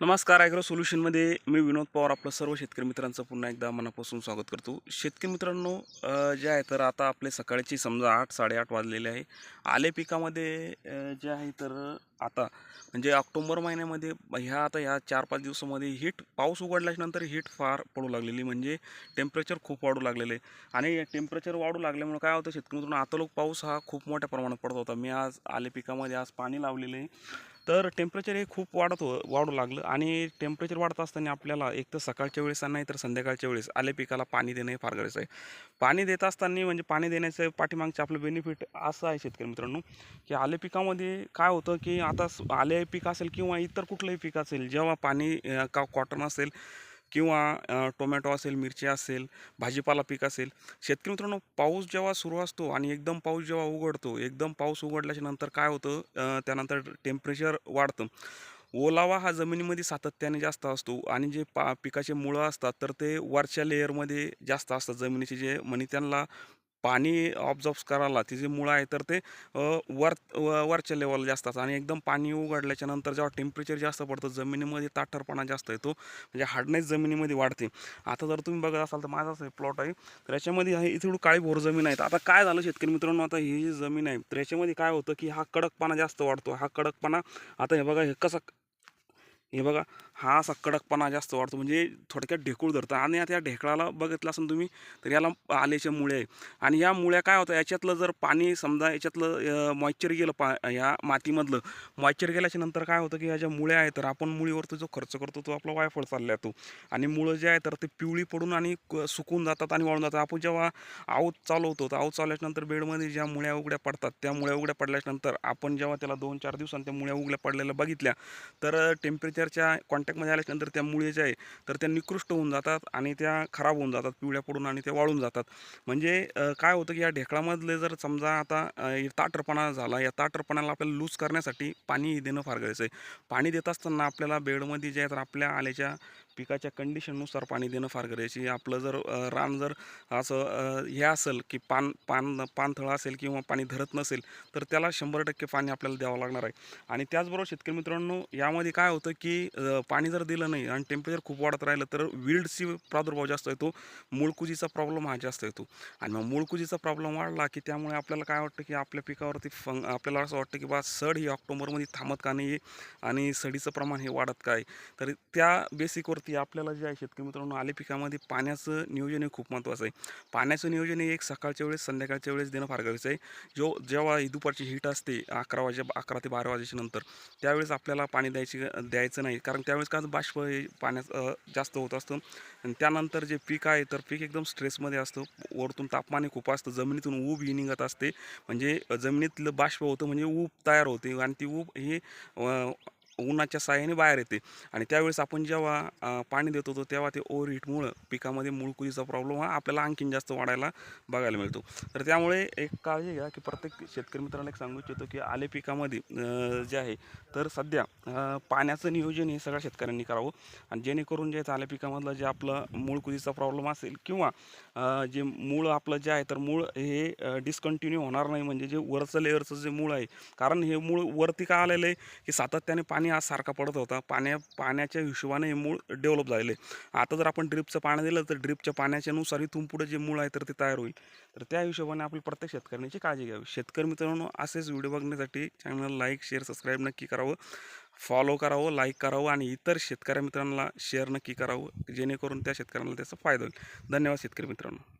नमस्कार ॲग्रो सोल्युशनमध्ये मी विनोद पवार आपलं सर्व शेतकरी मित्रांचं पुन्हा एकदा मनापासून स्वागत करतो. शेतकरी मित्रांनो जे आहे तर आता आपले सकाळची समजा आठ साडेआठ वाजलेले आहे. आले पिकामध्ये जे आहे तर आता म्हणजे ऑक्टोबर महिन्यामध्ये ह्या आता ह्या चार पाच दिवसामध्ये हीट पाऊस उघडल्याच्यानंतर हीट फार पडू लागलेली. म्हणजे टेम्परेचर खूप वाढू लागलेले. आणि टेम्परेचर वाढू लागल्यामुळे काय होतं शेतकरी मित्रांनो आता लोक पाऊस हा खूप मोठ्या प्रमाणात पडत होता. मी आज आले पिकामध्ये आज पाणी लावलेलं आहे. तर टेम्परेचर हे खूप वाढत हो वाढू लागलं आणि टेम्परेचर वाढत असताना आपल्याला एक तर सकाळच्या वेळेस आणि नाही तर संध्याकाळच्या वेळेस आले पिकाला पाणी देणं हे फार गरजेचं आहे. पाणी देत असताना म्हणजे पाणी देण्याचं पाठीमागचं आपलं बेनिफिट असं आहे शेतकरी मित्रांनो की आले पिकामध्ये काय होतं की आता आले पीक असेल किंवा इतर कुठलंही पीक असेल जेव्हा पाणी का कॉटन असेल किंवा टोमॅटो असेल मिरची असेल भाजीपाला पीक असेल. शेतकरी मित्रांनो पाऊस जेव्हा सुरू असतो आणि एकदम पाऊस जेव्हा उघडतो एकदम पाऊस उघडल्याच्या नंतर काय होतं त्यानंतर टेम्परेचर वाढतं. ओलावा हा जमिनीमध्ये सातत्याने जास्त असतो आणि जे पा पिकाचे मुळं असतात तर ते वरच्या लेअरमध्ये जास्त असतात. जमिनीचे जे म्हणे त्यांना पाणी ऑब्झॉर्ब्स करायला ते मुळं आहे तर ते वर वरच्या लेवलला जास्त असतात आणि एकदम पाणी उघडल्याच्या नंतर जेव्हा टेम्परेचर जास्त पडतं जमिनीमध्ये ताठरपणा जास्त येतो. म्हणजे हार्डनेस जमिनीमध्ये वाढते. आता जर तुम्ही बघत असाल तर माझाच हे प्लॉट आहे. तर याच्यामध्ये आहे इथे काळी भोर जमीन आहे आता काय झालं शेतकरी मित्रांनो? आता ही जी जमीन आहे तर याच्यामध्ये काय होतं की हा कडकपणा जास्त वाढतो. हा कडकपणा आता हे बघा हे कसा हे बघा हा असा कडकपणा जास्त वाढतो म्हणजे थोडक्यात ढेकूळ धरतं. आणि आता या ढेकळाला बघितलं असेल तुम्ही तर याला आल्याच्या मुळे. आहे आणि या मुळ्या काय होतं याच्यातलं जर पाणी समजा याच्यातलं मॉइश्चर गेलं पा या मातीमधलं मॉइश्चर गेल्याच्यानंतर काय होतं की ह्या ज्या मुळ्या आहेत तर आपण मुळीवरती जो खर्च करतो तो आपला वायफळ चालला जातो. आणि मुळं जे आहे तर ते पिवळी पडून आणि क- सुकून जातात आणि वाळून जातात. आपण जेव्हा आऊत चालवतो तर आऊत चालल्याच्यानंतर बेडमध्ये ज्या मुळ्या उघड्या पडतात त्या मुळ्या उघड्या पडल्याच्यानंतर आपण जेव्हा त्याला दोन चार दिवसांनी त्या मुळ्या उघड्या पडलेल्या बघितल्या तर टेम्परेचर टेम्परेचरच्या कॉन्टॅक्टमध्ये आल्याच्यानंतर त्या मुळे ज्या आहे तर त्या निकृष्ट होऊन जातात आणि त्या खराब होऊन जातात पिवळ्या पडून आणि त्या वाळून जातात. म्हणजे काय होतं की या ढेकळामधले जर समजा आता ताटरपणा झाला या ताटरपणाला आपल्याला लूज करण्यासाठी पाणी देणं फार गरजेचं आहे. पाणी देत असताना आपल्याला बेडमध्ये जे आहे तर आपल्या आल्याच्या पिकाच्या कंडिशननुसार पाणी देणं फार गरजेचे आपलं जर रान जर असं हे असेल की पान पान पानथळं असेल किंवा पाणी धरत नसेल तर त्याला शंभर टक्के पाणी आपल्याला द्यावं लागणार आहे. आणि त्याचबरोबर शेतकरी मित्रांनो यामध्ये काय होतं की पाणी जर दिलं नाही आणि टेम्परेचर खूप वाढत राहिलं तर विल्डची प्रादुर्भाव जास्त येतो मूळकुजीचा प्रॉब्लेम हा जास्त येतो. आणि मग मूळकुजीचा प्रॉब्लेम वाढला की त्यामुळे आपल्याला काय वाटतं की आपल्या पिकावरती फंग आपल्याला असं वाटतं की बा सड ही ऑक्टोबरमध्ये थांबत का नाही आणि सडीचं प्रमाण हे वाढत काय तर त्या बेसिकवर बेसिकवरती आपल्याला जे आहे शेतकरी मित्रांनो आले पिकामध्ये पाण्याचं नियोजन हे खूप महत्त्वाचं आहे. पाण्याचं नियोजन हे एक सकाळच्या वेळेस संध्याकाळच्या वेळेस देणं फार गरजेचं आहे. जो जेव्हा दुपारची हीट असते अकरा वाजे अकरा ते बारा वाजेच्या नंतर त्यावेळेस आपल्याला पाणी द्यायची द्यायचं नाही. कारण त्यावेळेस का बाष्प हे पाण्याचं जास्त होत असतं. आणि त्यानंतर जे पीक आहे तर पीक एकदम स्ट्रेसमध्ये असतं. वरतून तापमान हे खूप असतं. जमिनीतून ऊब ही निघत असते. म्हणजे जमिनीतलं बाष्प होतं म्हणजे ऊब तयार होते. आणि ती ऊब हे उन्हाच्या साह्याने बाहेर येते. आणि त्यावेळेस आपण जेव्हा पाणी देत होतो तेव्हा ते ओव्हर हीटमुळं पिकामध्ये मुळकुजीचा प्रॉब्लेम हा आपल्याला आणखीन जास्त वाढायला बघायला मिळतो. तर त्यामुळे एक काळजी घ्या की प्रत्येक शेतकरी मित्रांना एक सांगू इच्छितो की आले पिकामध्ये जे आहे तर सध्या पाण्याचं नियोजन हे सगळ्या शेतकऱ्यांनी करावं. आणि जेणेकरून जे आहे आले पिकामधलं जे आपलं मूळकुजीचा प्रॉब्लेम असेल किंवा जे मूळ आपलं जे आहे तर मूळ हे डिस्कंटिन्यू होणार नाही. म्हणजे जे वरचं लेअरचं जे मूळ आहे कारण हे मूळ वरती का आलेलं आहे? की सातत्याने पाणी पाणी आज सारखा पडत होता. पाण्या पाण्याच्या हिशोबाने हे मूळ डेव्हलप झालेलं आहे. आता जर आपण ड्रिपचं पाणी दिलं तर ड्रिपच्या पाण्याच्यानुसार इथून पुढे जे मूळ आहे तर ते तयार होईल. तर त्या हिशोबाने आपली प्रत्येक शेतकऱ्यांची काळजी घ्यावी. शेतकरी मित्रांनो असेच व्हिडिओ बघण्यासाठी चॅनल लाईक शेअर सबस्क्राईब नक्की करावं. फॉलो करावं लाईक करावं आणि इतर शेतकऱ्या मित्रांना शेअर नक्की करावं जेणेकरून त्या शेतकऱ्यांना त्याचा फायदा होईल. धन्यवाद शेतकरी मित्रांनो.